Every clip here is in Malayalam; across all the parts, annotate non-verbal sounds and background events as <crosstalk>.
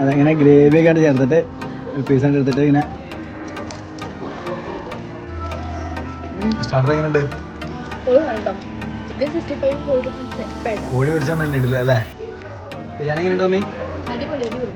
അതിങ്ങനെ ഗ്രേവി ഒക്കെ ചേർത്തിട്ട് പീസ് ആയിട്ട് എടുത്തിട്ട് ഇങ്ങനെ സ്റ്റാർട്ടർ എങ്ങനെയുണ്ട് കോഴി പിടിച്ചാൽ ഇടില്ല അല്ലേ ഞാനെങ്ങനെയുണ്ട് മമ്മി അടിപൊളി അടിപൊളി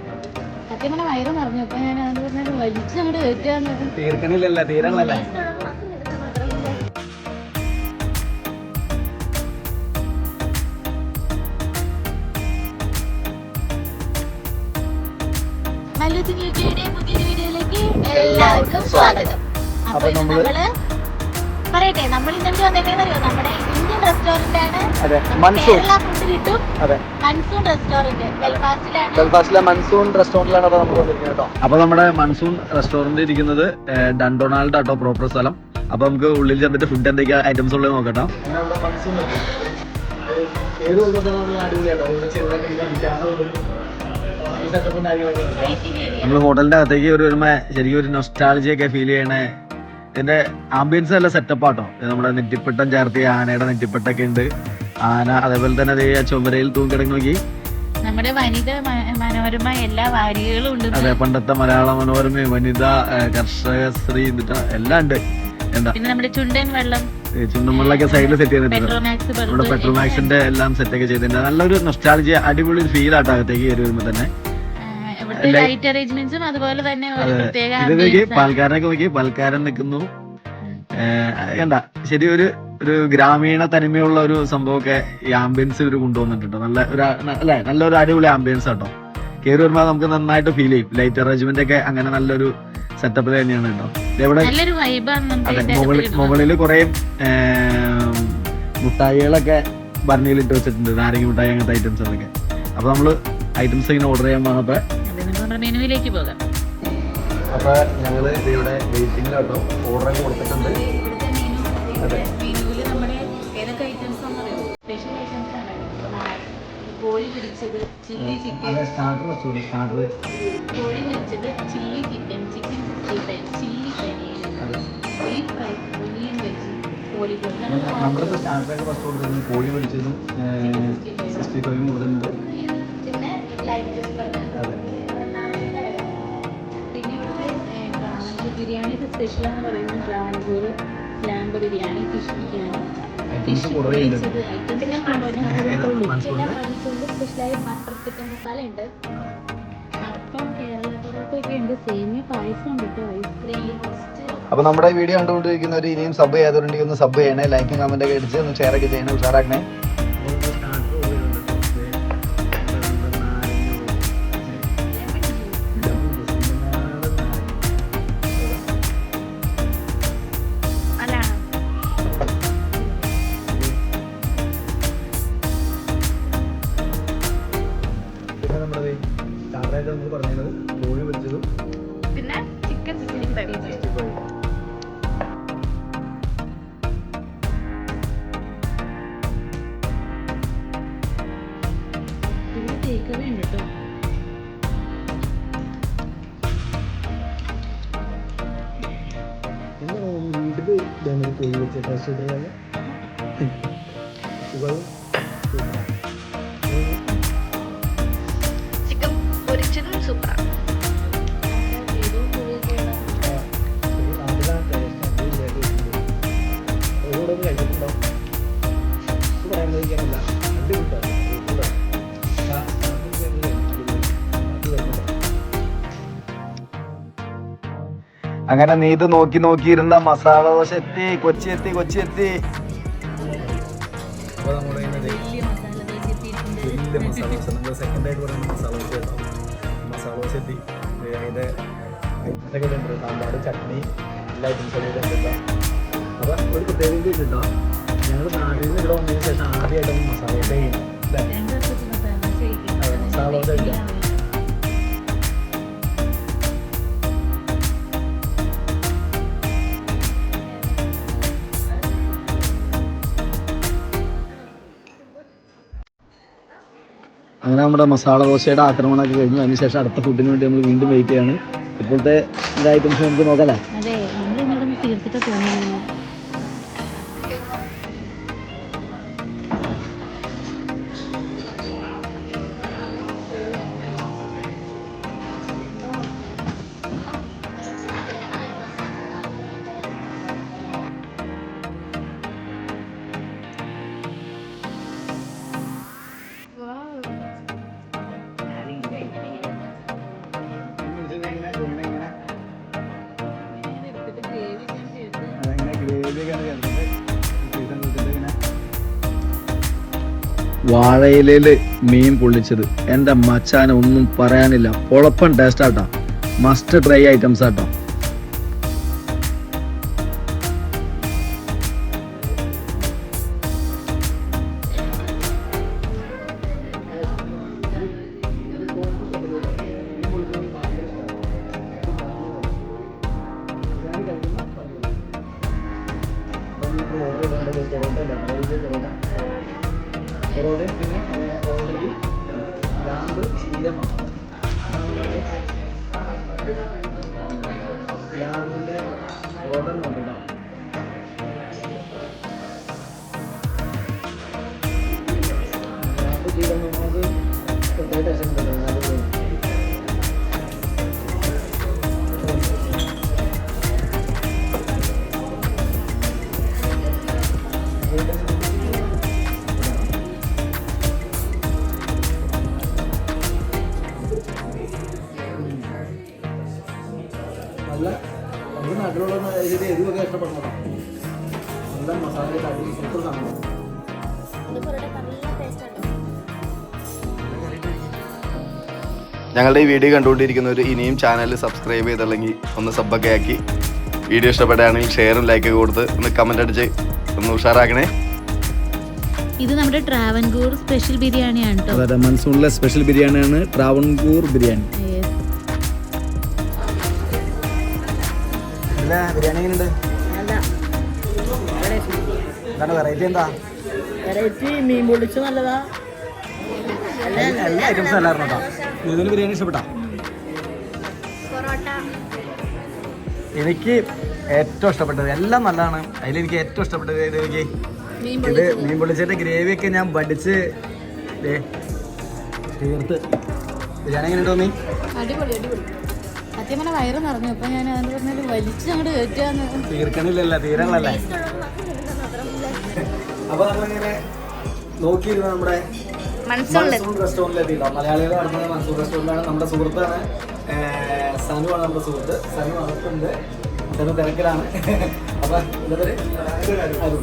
എല്ലാവർക്കും സ്വാഗതം. അപ്പൊ നമ്മൾ പറയട്ടെ നമ്മൾ വന്നേക്കുന്നറിയോ നമ്മുടെ ഇന്ത്യൻ റെസ്റ്റോറന്റ് ആണ് അതെ മൺസൂൺ. കേരള ഫുഡ് കിട്ടും. അതെ. മൺസൂൺ റെസ്റ്റോറന്റ് ബെൽഫാസ്റ്റിലാണ് മൺസൂൺ റെസ്റ്റോറന്റിലാണ് അപ്പൊ നമ്മൾ വന്നിരിക്കുന്നത് കേട്ടോ. അപ്പൊ നമ്മുടെ മൺസൂൺ റെസ്റ്റോറന്റ് ഇരിക്കുന്നത് ഡണ്ടൊണാൾഡ് ആട്ടോ പ്രോപ്പർ സ്ഥലം. അപ്പൊ നമുക്ക് ഉള്ളിൽ ചെന്നിട്ട് ഫുഡ് എന്തൊക്കെയാ ഐറ്റംസ് ഉള്ളത് നോക്കട്ടോ നമ്മൾ ഹോട്ടലിന്റെ അകത്തേക്ക് ഒരു വരുമ്പോ ശരിക്കും ഒരു നൊസ്റ്റാളജി ഒക്കെ ഫീൽ ചെയ്യണേ. ഇതിന്റെ ആംബിയൻസ് നല്ല സെറ്റപ്പ് ആട്ടോ. നമ്മുടെ നെറ്റിപ്പട്ടം ചേർത്തി ആനയുടെ നെറ്റിപ്പട്ടൊക്കെ ഉണ്ട്. ആന അതേപോലെ തന്നെ അതേ ചുമരയിൽ തൂങ്ങിടങ്ങി നോക്കി നമ്മുടെ വനിത മനോരമ എല്ലാ വാരികകളും ഉണ്ട്. അതെ പണ്ടത്തെ മലയാള മനോരമ വനിത കർഷക സ്ത്രീ എന്നിട്ട് എല്ലാം ഉണ്ട്. എന്താ? പിന്നെ നമ്മുടെ ചുണ്ടൻ വെള്ളം. ഈ ചുണ്ടൻവെള്ളമൊക്കെ സൈഡിൽ സെറ്റ് ചെയ്തിട്ടുണ്ട്. നമ്മുടെ പെട്രോമാക്സിന്റെ എല്ലാം സെറ്റ് ഒക്കെ ചെയ്തിട്ടുണ്ട്. നല്ലൊരു നൊസ്റ്റാളജി അടിപൊളി ഫീൽ ആട്ടോ അകത്തേക്ക് കയറി വരുമ്പോ തന്നെ. ലൈറ്റ് അറേഞ്ച്മെന്റ്സും അതുപോലെ തന്നെ ഇത് നോക്കി. പാൽക്കാരനൊക്കെ നോക്കി പാൽക്കാരൻ നിൽക്കുന്നു. കണ്ട ശരി ഒരു ഒരു ഗ്രാമീണ തനിമയുള്ള ഒരു സംഭവമൊക്കെ ഈ ആംബിയൻസ് ഇവർ കൊണ്ടുവന്നിട്ടുണ്ട്. നല്ല ഒരു അല്ലേ നല്ലൊരു അടിപൊളി ആംബിയൻസ് കേട്ടോ കയറി വരുമ്പോൾ നമുക്ക് നന്നായിട്ട് ഫീൽ ചെയ്യും. ലൈറ്റ് അറേഞ്ച്മെന്റ് ഒക്കെ അങ്ങനെ നല്ലൊരു സെറ്റപ്പ് തന്നെയാണ് കേട്ടോ. ഇവിടെ അതെ മുകളിൽ കുറെ മുട്ടായികളൊക്കെ ഭരണിയിലിട്ട് വെച്ചിട്ടുണ്ട്. നാരങ്ങ മുട്ടായി അങ്ങനത്തെ ഐറ്റംസ് ഒക്കെ അപ്പൊ നമ്മൾ ഐറ്റംസ് ഇങ്ങനെ ഓർഡർ ചെയ്യാൻ വന്നപ്പോ നമ്മുടെ മെനുവിലേക്ക് പോകാം. അപ്പോൾ ഞങ്ങൾ ഇവിടെ വെയിറ്റിംഗിലാട്ടോ ഓർഡർ കൊടുത്തിട്ടുണ്ട്. അതെ. മെനുവിൽ നമ്മുടെ ഏതൊക്കെ ഐറ്റംസ് സ്പെഷ്യൽ ഐറ്റംസ് ആണ്. കോഴി പിടിച്ചത് ചില്ലി ചിക്കൻ. കോഴി പിടിച്ചത് chilli chicken chicken sixty five chilli paneer beef fry onion veg Kozhikode. നമ്മുടെ സ്റ്റാർട്ടറൊക്കെ ഫസ്റ്റ് കൊടുത്തിരുന്നു കോഴി പിടിച്ചതും സിക്സ്റ്റി ഫൈവും കൊടുത്തിട്ടുണ്ട്. പിന്നെ ലൈറ്റ് ബിരിയാണിയുടെ സ്പെഷ്യൽ എന്ന് പറയുന്നത് Travancore lamb biryani fish biryani. Items കുറേ ഉണ്ട്. ഐറ്റംസ് സ്പെഷ്യലായി ബട്ടർ ചിക്കൻ മസാല ഉണ്ട് അപ്പം കേരള പൊറോട്ടയൊക്കെ ഉണ്ട്. സേമിയ പായസം ഉണ്ട് കേട്ടോ ഐസ്ക്രീം അപ്പൊ നമ്മുടെ വീഡിയോ കണ്ടുകൊണ്ടിരിക്കുന്നവർ ഇനിയും സബ് ചെയ്യാതുണ്ടെങ്കിൽ ഒന്ന് സബ് ചെയ്യണേ ലൈക്കും കമന്റ് ഒക്കെ അടിച്ച് ഒന്ന് ഷെയർ ഒക്കെ ചെയ്യണേ ഉഷാറാക്കണേ. സ്റ്റാർട്ടറായിട്ട് നമ്മൾ പറഞ്ഞത്. കോഴി വെച്ചതും പിന്നെ ചിക്കൻ സിക്സ്റ്റി ഫൈവ് ഇവിടെ ടേക്ക് അവേ ഉണ്ട് കേട്ടോ വീട്ടിൽ കോഴി വെച്ച് ടേസ്റ്റ് അങ്ങനെ നീത് നോക്കി നോക്കിയിരുന്ന മസാല ദോശ എത്തി കൊച്ചി എത്തി കൊച്ചി എത്തി. സാമ്പാർ ചട്നി എല്ലാ ഐറ്റംസും ഒരു ഞങ്ങൾ നാട്ടിൽ നിന്ന് ഇവിടെ വന്നതിന് ശേഷം ആദ്യമായിട്ടാണ് മസാല ദോശ ചെയ്യുന്നത്. മസാല ദോശ കഴിക്കാം. നമ്മുടെ മസാല ദോശയുടെ ആക്രമണമൊക്കെ കഴിഞ്ഞു. അതിനുശേഷം അടുത്ത ഫുഡിന് വേണ്ടി നമ്മൾ വീണ്ടും വെയിറ്റ് ചെയ്യാണ്. ഇപ്പോഴത്തെ ഐറ്റംസ് നമുക്ക് നോക്കല്ലേ വാഴയിലയിൽ മീൻ പൊള്ളിച്ചത്. എന്റെ മച്ചാന് ഒന്നും പറയാനില്ല. പൊളപ്പൻ ടേസ്റ്റ് ആട്ടാ. മസ്റ്റ് ഡ്രൈ ഐറ്റംസ് ആട്ടോ. 都挺便宜的嘛。ഇഷ്ടപ്പെടുന്നതാണ് നല്ല മസാല അടി സൂപ്പർ സാധനം. ഞങ്ങളുടെ ഈ വീഡിയോ കണ്ടുകൊണ്ടിരിക്കുന്നവർ ഇനിയും ചാനൽ സബ്സ്ക്രൈബ് ചെയ്തില്ലെങ്കിൽ ഒന്ന് സബ്ബൊക്കെ ആക്കി വീഡിയോ ഇഷ്ടപ്പെടുകയാണെങ്കിൽ ഷെയറും ലൈക്ക് കൊടുത്ത് ഒന്ന് കമന്റ് അടിച്ച് ഒന്ന് ഉഷാറാക്കണേ. ഇത് നമ്മുടെ ട്രാവൻകൂർ സ്പെഷ്യൽ ബിരിയാണിയാണ് കേട്ടോ. അതെ മൺസൂണിലെ സ്പെഷ്യൽ ബിരിയാണിയാണ് ട്രാവൻകൂർ ബിരിയാണി. ബിരിയാണി എങ്ങനെയുണ്ട്? എന്താണ് വെറൈറ്റി എന്താ? വെറൈറ്റി മീൻ പൊള്ളിച്ച് നല്ലതാ. എല്ലാ ഐറ്റംസും അല്ലായിരുന്നു കേട്ടോ ഇതിന് ബിരിയാണി ഇഷ്ടപ്പെട്ടാ? എനിക്ക് ഏറ്റവും ഇഷ്ടപ്പെട്ടത് എല്ലാം നല്ലതാണ്. അതിലെനിക്ക് ഏറ്റവും ഇഷ്ടപ്പെട്ടത് ഇത് എനിക്ക് ഇത് മീൻ പൊള്ളിച്ചതിന്റെ ഗ്രേവി ഒക്കെ ഞാൻ വടിച്ച് തീർത്ത് ബിരിയാണി എങ്ങനെ തോന്നി? അടിപൊളി അടിപൊളി. സത്യം പറഞ്ഞാൽ വയറ് നിറഞ്ഞു. അപ്പൊ ഞാൻ പറഞ്ഞാൽ വലിച്ച് അങ്ങോട്ട് തീർക്കണില്ലല്ല തീരണല്ലേ അപ്പൊ നമ്മളിങ്ങനെ നോക്കിയിരുന്ന നമ്മുടെ മൺസൂൺ റെസ്റ്റോറന്റിൽ എത്തിയിട്ടോ മലയാളികൾ നടത്തുന്ന മൺസൂൺ റെസ്റ്റോറന്റാണ് നമ്മുടെ സുഹൃത്താണ്. സനുവാണ് നമ്മുടെ സുഹൃത്ത്. സനു അകത്തുണ്ട്. സനു തിരക്കിലാണ്. <laughs> അപ്പൊ അരുൺ.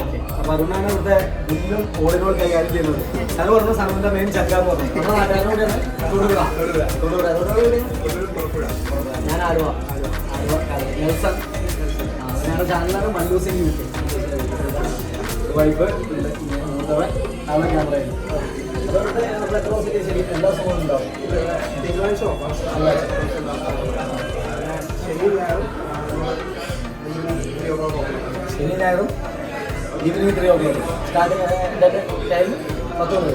ഓക്കെ. അപ്പൊ അരുണാണ് ഇവിടുത്തെ ബില്ലും ഓടിനോട് കൈകാര്യം ചെയ്യുന്നത്. സനു പറഞ്ഞ സനുവിന്റെ മെയിൻ ചക്കാന്ന് പറഞ്ഞു. നമ്മുടെ നാട്ടുകാരനോടാണ് തൊടുപുഴ. തൊടുപുഴ. തൊടുപുഴ? ഞാൻ ആലുവ. ആലുവ. നെൽസൺ. ആ, ഞങ്ങളുടെ ചാനലാണ് മല്ലു സിംഗ് വൈഫ് മൂത്തവൻ അവൻ ദിവസം ശരി എല്ലാ ഉണ്ടാവും തിങ്കളാഴ്ച ഞായറും ശനി ഞായറും evening three o'clock starting time പത്ത് മണി.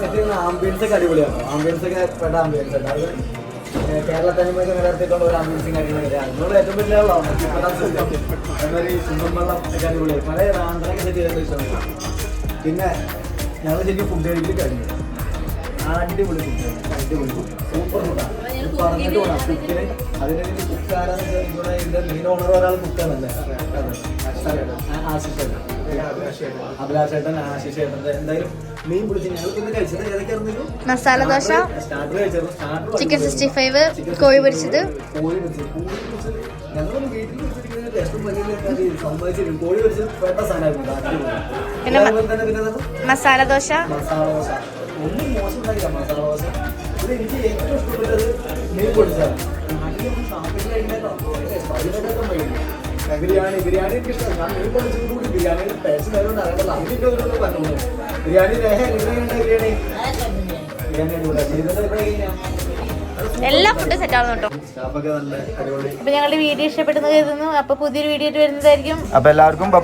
സെറ്റ് ചെയ്യുന്ന ആംബിയൻസ് ഒക്കെ അടിപൊളിയാണ്. ആംബിയൻസ് ഒക്കെ പെട്ട ആംബിയൻസ് ഉണ്ട് കേരള തനിമയൊക്കെ നിലനിർത്തിയിട്ടുള്ള ഒരു ആംബിയൻസും കാര്യങ്ങളൊക്കെ അതിനോട് ഏറ്റവും വലിയ ആളാണ്. അതേമാതിരി ചുണ്ടൻ വെള്ളം ഒക്കെ അടിപൊളിയായി പല ആന്ധ്രയൊക്കെ സെറ്റ് ചെയ്തത് ഇഷ്ടമാണ്. പിന്നെ ഞങ്ങൾ ശരിക്കും ഫുഡ് കഴിക്കൽ കഴിഞ്ഞു. അടിപൊളി ഫുഡ് അടിപൊളി സൂപ്പർ ഫുഡാണ് പറഞ്ഞിട്ട് വേണം കുക്കിന് അതിന് കുക്കാരാന്ന് വെച്ചാൽ ഇവിടെ ഇതിന്റെ മെയിൻ ഓണർ ഒരാൾ കുക്കാണല്ലേ ആശിഷേട്ടൻ അഭിലാഷേട്ടൻ ചേട്ടൻ എന്തായാലും masala dosa chicken sixty five കോഴി പൊരിച്ചത്. പിന്നെ? മസാല ദോശ. എനിക്ക് ഏറ്റവും ഇഷ്ടപ്പെട്ടത് മീൻ പൊടിച്ചാണ് നാട്ടിലൊന്നും സാമ്പിൾ വൈകില്ല ബിരിയാണി ബിരിയാണി എനിക്ക് ഇഷ്ടമാണ് ഞാൻ മീൻ പൊടിച്ചത് കൂടി ബിരിയാണിയുടെ ടേസ്റ്റ് ആയതുകൊണ്ട് അറിയാമല്ലോ അതിന്റെ ഒരു പറഞ്ഞു ബിരിയാണി ലേഹ എങ്ങനെയുണ്ട് ബിരിയാണി ബിരിയാണി അടിപൊളി ചെയ്തത് എവിടെ കഴിഞ്ഞാൽ എല്ലാ ഫുഡും സെറ്റ് ആവുന്നു കേട്ടോ. സ്റ്റാഫൊക്കെ നല്ല അടിപൊളി. അപ്പൊ ഞങ്ങളുടെ വീഡിയോ ഇഷ്ടപ്പെടുന്ന കരുതുന്നു അപ്പൊ പുതിയൊരു വീഡിയോ ആയിട്ട് വരുന്നതായിരിക്കും. അപ്പൊ എല്ലാവർക്കും ബൈ